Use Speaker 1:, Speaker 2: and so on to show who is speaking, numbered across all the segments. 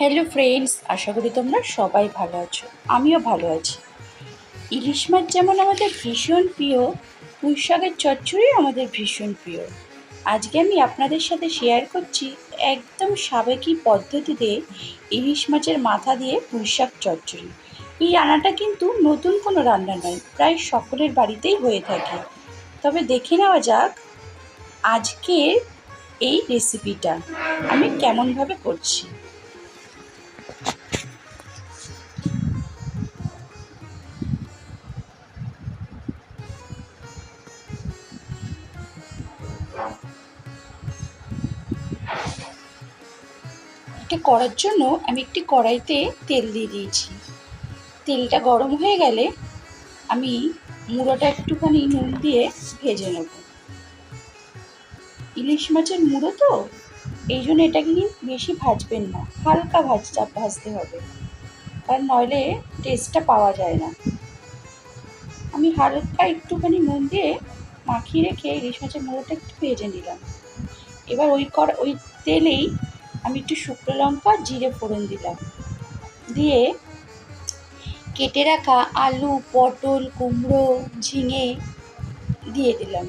Speaker 1: Hello friends আশা করি তোমরা সবাই ভালো আছো। আমিও ভালো আছি। ইলিশ মাছ যেমন আমাদের ভীষণ প্রিয়, পুঁই শাকের চচ্চড়ি আমাদের ভীষণ প্রিয়। আজকে আমি আপনাদের সাথে শেয়ার করছি একদম সাবেকি পদ্ধতিতে ইলিশ মাছের মাথা দিয়ে পুঁই শাক চচ্চড়ি। এই রান্নাটা কিন্তু নতুন কোনো রান্না নয়, প্রায় সকলের বাড়িতেই হয়ে থাকে। তবে দেখে নেওয়া যাক আজকের এই রেসিপিটা আমি কেমনভাবে করছি। এটা করার জন্য আমি একটি কড়াইতে তেল দিয়ে দিয়েছি। তেলটা গরম হয়ে গেলে আমি মুড়োটা একটুখানি নুন দিয়ে ভেজে নেব। ইলিশ মাছের মুড়ো তো, এই জন্য এটাকে বেশি ভাজবেন না, হালকা ভাজটা ভাজতে হবে। কারণ নইলে টেস্টটা পাওয়া যায় না। আমি হালকা একটুখানি নুন দিয়ে মাখিয়ে রেখে ইলিশ মাছের মুড়োটা একটু ভেজে নিলাম। এবার ওই কর ওই তেলেই আমি একটু শুকনো লঙ্কা, জিরে ফোড়ন দিলাম। দিয়ে কেটে রাখা আলু, পটল, কুমড়ো, ঝিঙে দিয়ে দিলাম।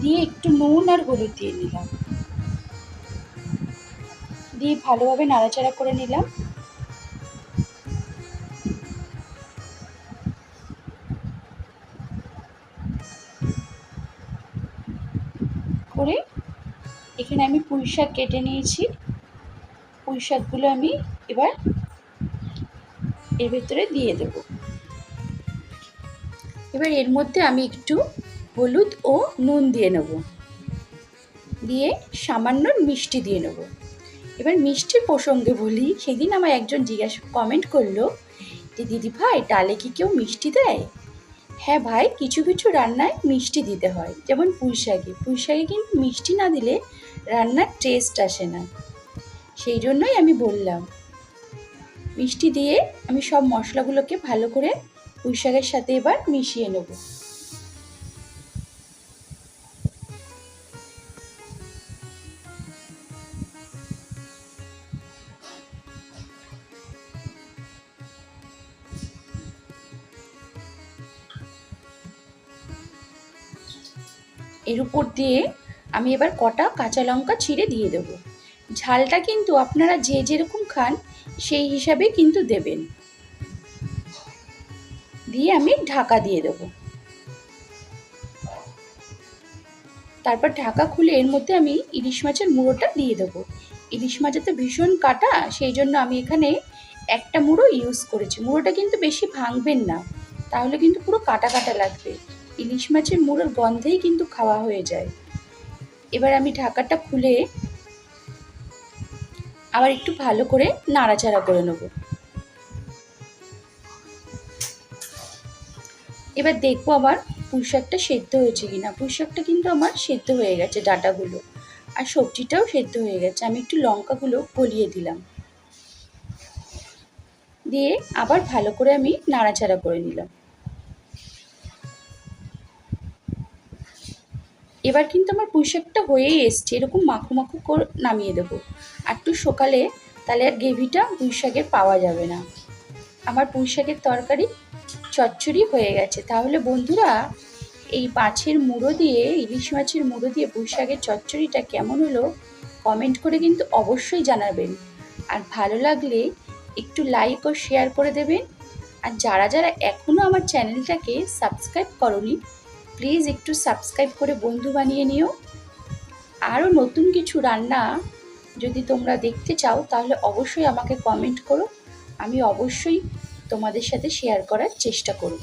Speaker 1: দিয়ে একটু নুন আর হলুদ দিয়ে নিলাম। দিয়ে ভালোভাবে নাড়াচাড়া করে নিলাম। করে এখানে আমি পুঁই শাক কেটে নিয়েছি। পুঁই শাকগুলো আমি এবার এর ভেতরে দিয়ে দেব। এবার এর মধ্যে আমি একটু হলুদ ও নুন দিয়ে নেব। দিয়ে সামান্য মিষ্টি দিয়ে নেব। এবার মিষ্টির প্রসঙ্গে বলি, সেদিন আমার একজন জিজ্ঞাসা কমেন্ট করল যে, দিদি ভাই, ডালে কি কেউ মিষ্টি দেয়? হ্যাঁ ভাই, কিছু কিছু রান্নায় মিষ্টি দিতে হয়। যেমন পুঁই শাকে। পুঁই শাকে কিন্তু মিষ্টি না দিলে রান্নার টেস্ট আসে না। সেই জন্যই আমি বললাম, মিষ্টি দিয়ে আমি সব মশলাগুলোকে ভালো করে পুঁই শাকের সাথে এবার মিশিয়ে নেব। এর উপর দিয়ে আমি এবার কটা কাঁচা লঙ্কা ছিঁড়ে দিয়ে দেবো। ঝালটা কিন্তু আপনারা যে যেরকম খান, সেই হিসাবে কিন্তু দেবেন। দিয়ে আমি ঢাকা দিয়ে দেবো। তারপর ঢাকা খুলে এর মধ্যে আমি ইলিশ মাছের মুড়োটা দিয়ে দেবো। ইলিশ মাছের তো ভীষণ কাটা, সেই জন্য আমি এখানে একটা মুড়ো ইউজ করেছি। মুড়োটা কিন্তু বেশি ভাঙবেন না, তাহলে কিন্তু পুরো কাটা কাটা লাগবে। ইলিশ মাছের মুড়োর গন্ধেই কিন্তু খাওয়া হয়ে যায়। এবার আমি ঢাকাটা খুলে আবার একটু ভালো করে নাড়াচাড়া করে নেব। এবার দেখব আবার পুঁইশাকটা সেদ্ধ হয়েছে কিনা। পুঁইশাকটা কিন্তু আমার সেদ্ধ হয়ে গেছে ডাটাগুলো। আর সবজিটাও সেদ্ধ হয়ে গেছে। আমি একটু লঙ্কাগুলো গলিয়ে দিলাম। দিয়ে আবার ভালো করে আমি নাড়াচাড়া করে নিলাম। এবার কিন্তু আমার পুঁইশাকটা হয়েই এসছে, এরকম মাখো মাখো করে নামিয়ে দেবো। আর একটু সকালে তাহলে আর গ্রেভিটা পুঁইশাকের পাওয়া যাবে না। আমার পুঁইশাকের তরকারি চচ্চড়ি হয়ে গেছে। তাহলে বন্ধুরা, এই মাছের মুড়ো দিয়ে, ইলিশ মাছের মুড়ো দিয়ে পুঁইশাকের চচ্চড়িটা কেমন হলো কমেন্ট করে কিন্তু অবশ্যই জানাবেন। আর ভালো লাগলে একটু লাইক ও শেয়ার করে দেবেন। আর যারা যারা এখনও আমার চ্যানেলটাকে সাবস্ক্রাইব করনি প্লিজ একটু সাবস্ক্রাইব করে বন্ধু বানিয়ে নিও। আরও নতুন কিছু রান্না যদি তোমরা দেখতে চাও, তাহলে অবশ্যই আমাকে কমেন্ট করো। আমি অবশ্যই তোমাদের সাথে শেয়ার করার চেষ্টা করব।